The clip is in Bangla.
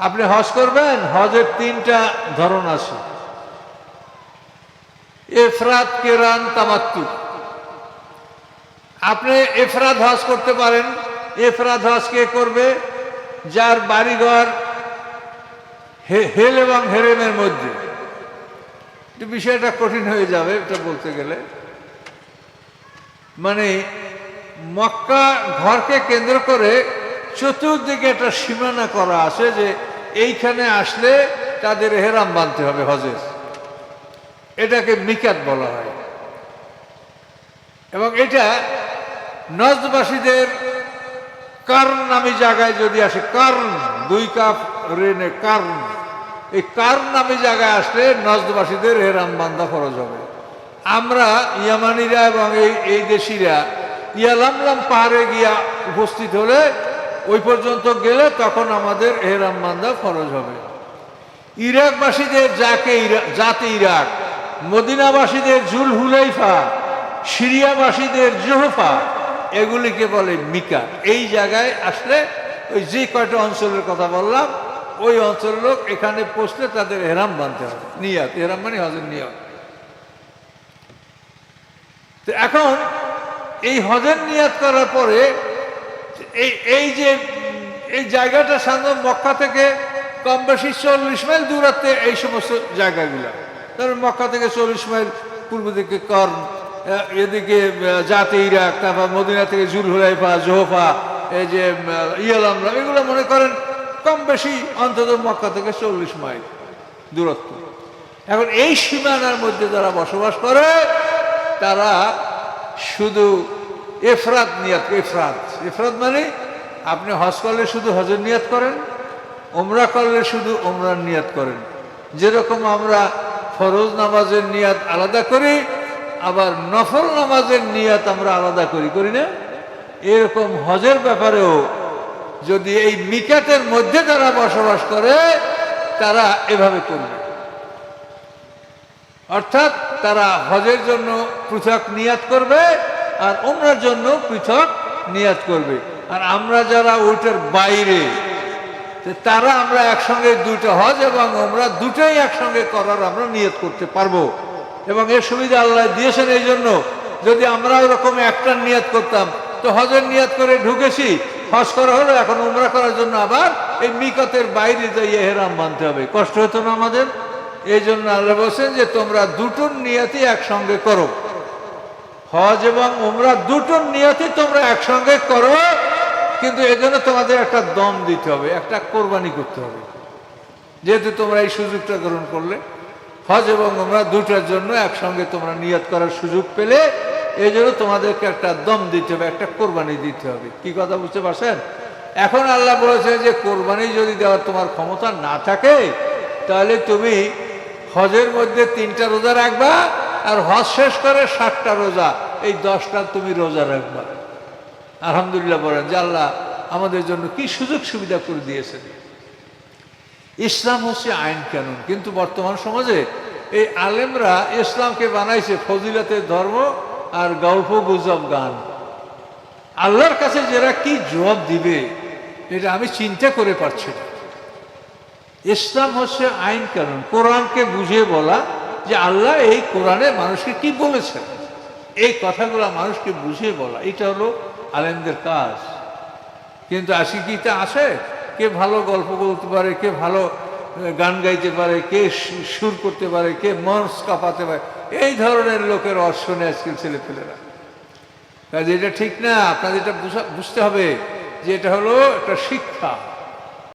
আপনি হজ করবেন, হজের তিনটা ধরন আছে। এফরাত, কেরান, তামাত্তু। আপনি এফরাত হজ করতে পারেন। এফরাত হজ কে করবে? যার বাড়িঘর হেল এবং হেরেমের মধ্যে। বিষয়টা কঠিন হয়ে যাবে, এটা বলতে গেলে। মানে মক্কা ঘরকে কেন্দ্র করে চতুর্দিকে একটা সীমানা করা আছে যে এইখানে আসলে তাদের হেরাম বাঁধতে হবে হজের। এটাকে মিকাত বলা হয়। এবং এটা নজবাসীদের কার্ন নামী জায়গায় যদি আসে কার্ন দুই কাপ রেনে কার্ন এই কার্ন নামী জায়গায় আসলে নজবাসীদের হেরাম বান্ধা খরচ হবে। আমরা ইয়ামানিরা এবং এই এই দেশিরা ইয়ালামলাম পাহাড়ে গিয়া উপস্থিত হলে ওই পর্যন্ত গেলে তখন আমাদের এহরাম বান্ধা ফরজ হবে। ইরাকবাসীদের যাকে জাতে ইরাক, মদিনাবাসীদের জুল হুলাইফা, সিরিয়াবাসীদের জোহফা, এগুলিকে বলে মিকা এই জায়গায় আসলে ওই যে কয়টা অঞ্চলের কথা বললাম, ওই অঞ্চলের লোক এখানে পৌঁছলে তাদের হেরাম বানতে হবে। নিয়াত হেরাম মানে হজের নিয়ত। তো এখন এই হজের নিয়াত করার পরে এই এই যে, এই জায়গাটা সাধারণত মক্কা থেকে কম বেশি চল্লিশ মাইল দূরত্বে এই সমস্ত জায়গাগুলো। ধরুন মক্কা থেকে চল্লিশ মাইল পূর্ব দিকে কর্ম এদিকে জাতে ইরাক, তারপর মদিনা থেকে জুল হুলাইফা জোহফা, এই যে ইয়ালামরা এগুলো মনে করেন কম বেশি অন্তত মক্কা থেকে চল্লিশ মাইল দূরত্ব। এখন এই সীমানার মধ্যে যারা বসবাস করে, তারা শুধু এফরাত নিয়াত, এফরাত। এফরাত মানে আপনি হজ করলে শুধু হজের নিয়াত করেন ওমরা করলে শুধু ওমরার নিয়াত করেন। যেরকম আমরা ফরজ নামাজের নিয়াত আলাদা করি, আবার নফল নামাজের নিয়াত আমরা আলাদা করি করি না? এরকম হজের ব্যাপারেও যদি এই মিকাতের মধ্যে তারা বসবাস করে, তারা এভাবে করবে। অর্থাৎ তারা হজের জন্য পৃথক নিয়াত করবে আর ওমরার জন্য পৃথক নিয়াত করবে। আর আমরা যারা ওইটার বাইরে তারা আমরা একসঙ্গে দুটো হজ এবং আমরা দুটোই একসঙ্গে করার আমরা নিয়ত করতে পারব। এবং এর সুবিধা আল্লাহ দিয়েছেন এই জন্য, যদি আমরা ওরকম একটা নিয়াত করতাম, তো হজের নিয়ত করে ঢুকেছি, হজ করা হলো, এখন উমরা করার জন্য আবার এই মিকতের বাইরে যাইয়ে হেরাম মানতে হবে। কষ্ট হতো না আমাদের? এই জন্য আল্লাহ বলছেন যে তোমরা দুটোর নিয়তই একসঙ্গে করো। হজ এবং উমরা দুটোর নিয়তই তোমরা একসঙ্গে করো, কিন্তু এজন্য তোমাদের একটা দম দিতে হবে, একটা কোরবানি করতে হবে। যেহেতু তোমরা এই সুযোগটা গ্রহণ করলে, হজ এবং উমরা দুটার জন্য একসঙ্গে তোমরা নিয়ত করার সুযোগ পেলে, এই জন্য তোমাদেরকে একটা দম দিতে হবে, একটা কোরবানি দিতে হবে। কি কথা বুঝতে পারছেন? এখন আল্লাহ বলেছে যে কোরবানি যদি দেওয়ার তোমার ক্ষমতা না থাকে, তাহলে তুমি হজের মধ্যে তিনটা রোজা রাখবা আর হজ শেষ করে ষাটটা রোজা, এই দশটা তুমি রোজা রাখবা। আলহামদুলিল্লাহ বলেন যে আল্লাহ আমাদের জন্য কি সুযোগ সুবিধা করে দিয়েছেন। ইসলাম হচ্ছে আইন কানুন, কিন্তু বর্তমান সমাজে এই আলেমরা ইসলামকে বানাইছে ফজিলতের ধর্ম আর গল্প গুজব গান। আল্লাহর কাছে যারা কি জবাব দিবে, এটা আমি চিন্তা করে পারছি না। ইসলাম হচ্ছে আইন কানুন, কোরআনকে বুঝিয়ে বলা যে আল্লাহ এই কোরআনে মানুষকে কি বলেছেন? এই কথাগুলো মানুষকে বুঝিয়ে বলা। এটা হলো আলেমদের কাজ। কিন্তু আজকে কি তা আছে কে ভালো গল্প বলতে পারে, কে ভালো গান গাইতে পারে, কে সুর করতে পারে, কে মঞ্চ কাঁপাতে পারে, এই ধরনের লোকের অর্শনে আজকের ছেলেপেলেরা। কাজে এটা ঠিক না, আপনাদের এটা বুঝা- বুঝতে হবে যে এটা হলো একটা শিক্ষা।